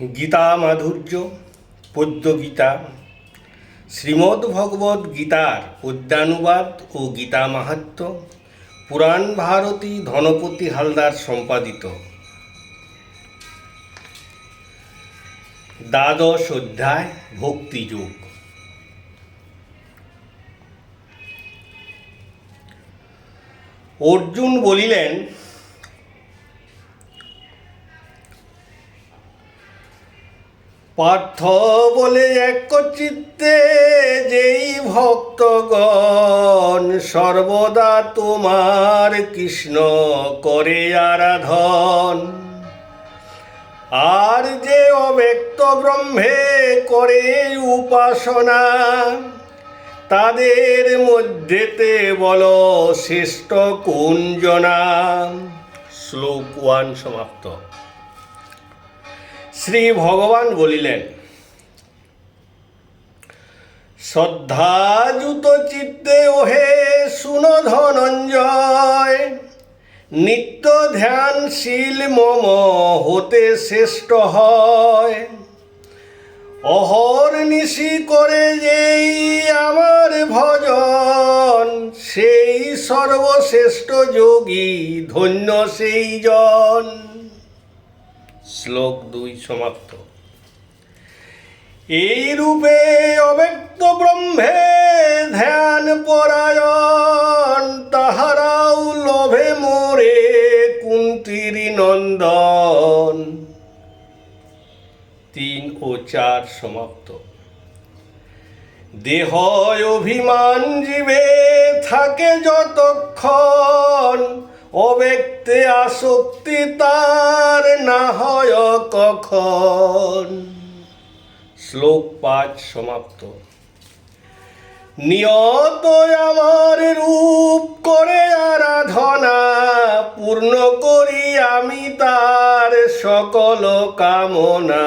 গীতা মাধুর্য পদ্য গীতা শ্রীমদ্ ভগবদ গীতার পদ্যানুবাদ ও গীতা মাহাত্ম, পুরাণ ভারতী ধনপতি হালদার সম্পাদিত। দ্বাদশ অধ্যায়, ভক্তিযোগ। অর্জুন বলিলেন পার্থ বলে এক চিত্তে যেই ভক্তগণ সর্বদা তোমার কৃষ্ণ করে আরাধন। আর যে অব্যক্ত ব্রহ্মে করে উপাসনা, তাদের মধ্যেতে বল শ্রেষ্ঠ কুঞ্জনা। জনা শ্লোক ওয়ান সমাপ্ত। শ্রী ভগবান বলিলেন, শ্রদ্ধাযুত চিত্তে ওহে শুন ধনঞ্জয় নিত্য ধ্যানশীল মম হতে শ্রেষ্ঠ হয়। অহর নিশি করে যেই আমার ভজন, সেই সর্বশ্রেষ্ঠ যোগী ধন্য সেই জন। শ্লোক দুই সমাপ্ত। এই রূপে অব্যক্ত ব্রহ্মে ধ্যান পরায়ণ, তাহারাও লোভে মোরে কুন্তির নন্দন। তিন ও চার সমাপ্ত। দেহ অভিমান জীবে থাকে যতক্ষণ অব্যক্তে আসক্তি তার না হয় কখন। শ্লোক পাঁচ সমাপ্ত। নিয়ত আমার রূপ করে আরাধনা, পূর্ণ করি আমি তার সকল কামনা।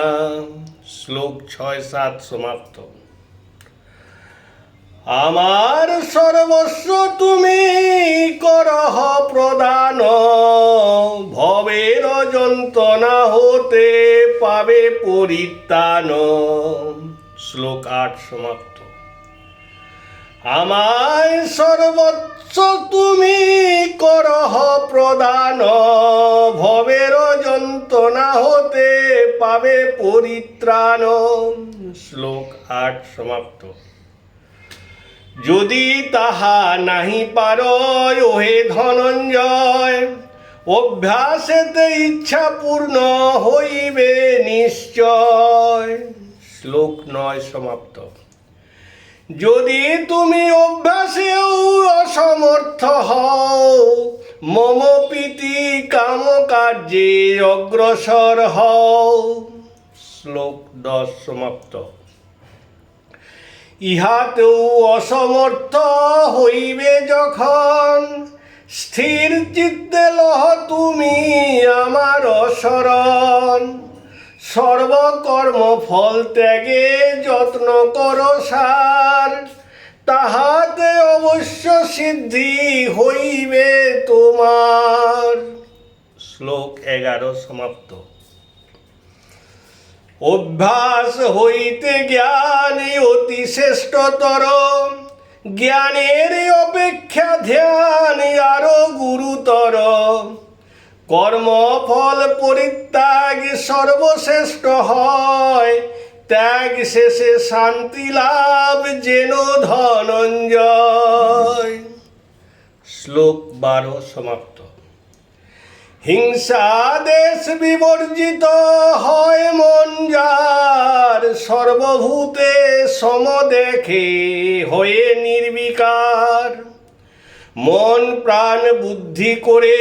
শ্লোক ছয় সাত সমাপ্ত। আমার সর্বস্ব তুমি করহ প্রদান। ভবের যন্ত্রণা হতে পাবে পরিত্রাণ। শ্লোক আট সমাপ্ত। আমায় সর্বস্ব তুমি করহ প্রদান। ভবের যন্ত্রণা হতে পাবে পরিত্রাণ। শ্লোক আট সমাপ্ত। যদি তাহা নাহি পার ওহে ধনঞ্জয়, অভ্যাসেতে ইচ্ছা পূর্ণ হইবে নিশ্চয়। শ্লোক নয়, সমাপ্ত। যদি তুমি অভ্যাসেও অসমর্থ হও, মম প্রীতি কাম কার্যে অগ্রসর হও। শ্লোক দশ, সমাপ্ত। ইহাতেও অসমর্থ হইবে যখন। স্থির চিত্তে লহ তুমি আমার অসরণ। সর্বকর্ম ফল ত্যাগে যত্ন কর সার। তাহাতে অবশ্য সিদ্ধি হইবে তোমার। শ্লোক এগারো, সমাপ্ত। অভ্যাস হইতে জ্ঞানে শ্রেষ্ঠতর। জ্ঞানের অপেক্ষা ধ্যান আরও গুরুতর। কর্মফল পরিত্যাগ সর্বশ্রেষ্ঠ হয়। ত্যাগ শেষে শান্তি লাভ যেন ধনঞ্জয়। শ্লোক বারো, সমাপ্ত। হিংসা দেশ বিবর্জিত হয় মন যার সর্বভূতে সম দেখে হয়ে নির্বিকার। মন প্রাণ বুদ্ধি করে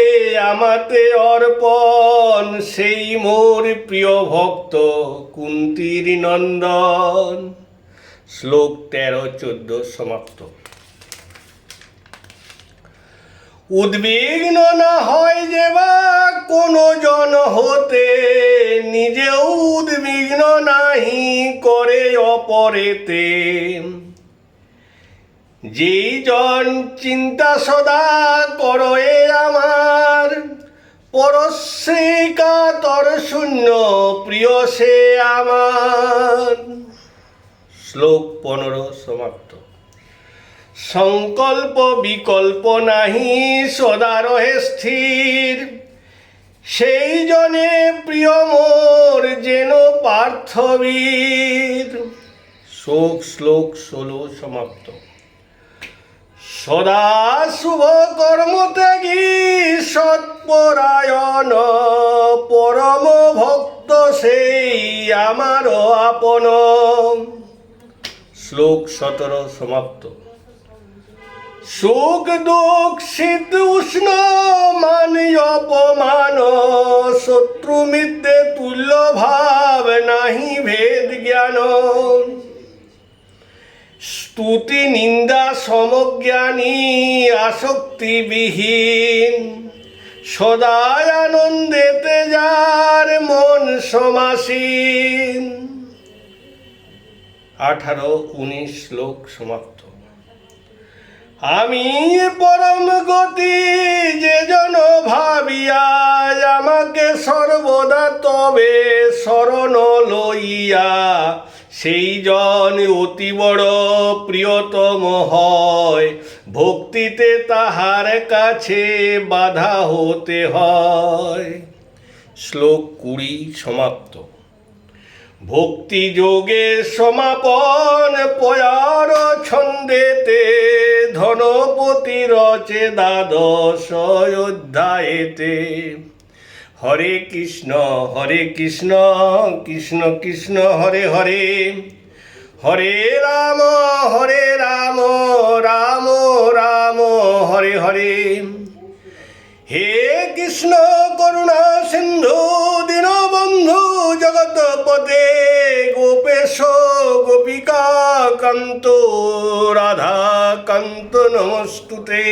আমাতে অর্পণ সেই মোর প্রিয় ভক্ত কুন্তির নন্দন। শ্লোক তেরো, চোদ্দ, সমাপ্ত। উদ্বিগ্ন না হয় যে বা কোনো জন হতে নিজেও উদ্বিগ্ন নাহি করে অপরেতে। যেই জন চিন্তা সদা করয়ে আমার পরশ্রী কাতর শূন্য প্রিয় সে আমার। শ্লোক পনেরো, সমাপ্ত। সংকল্প বিকল্প নাহি, সদা রহে স্থির। সেই জনে প্রিয় মোর যেন পার্থবীর। শোক শ্লোক ষোলো, সমাপ্ত। সদা শুভ কর্ম ত্যাগী সৎপরায়ণ, পরম ভক্ত সেই আমার আপন। শ্লোক সতেরো, সমাপ্ত। সুখ দুঃখ শীত উষ্ণ, মান অপমান, শত্রু মিত্রে তুল্য ভাব, নাহি ভেদ জ্ঞান। স্তুতি, নিন্দা, সমজ্ঞানী, আসক্তিবিহীন। সদাই আনন্দেতে যার মন সমাসীন। আঠারো, উনিশ, শ্লোক সমাপ্ত। আমি পরম গতি যে জন ভাবিয়া আমাকে সর্বদা তবে শরণ লইয়া, সেই জন অতি বড় প্রিয়তম হয়। ভক্তিতে তাহার কাছে বাধা হতে হয়। শ্লোক কুড়ি সমাপ্ত। ভক্তি যোগে সমাপন পয়ার ধনপতি রচে দ্বাদশ অধ্যায়েতে। হরে কৃষ্ণ হরে কৃষ্ণ কৃষ্ণ কৃষ্ণ, হরে হরে। হরে রাম হরে রাম রাম রাম, হরে হরে। হে কৃষ্ণ, করুণা সিন্ধু, দীনবন্ধু জগৎপতে গোপেশ গোপিকা কান্ত রাধা কান্ত নমস্তুতে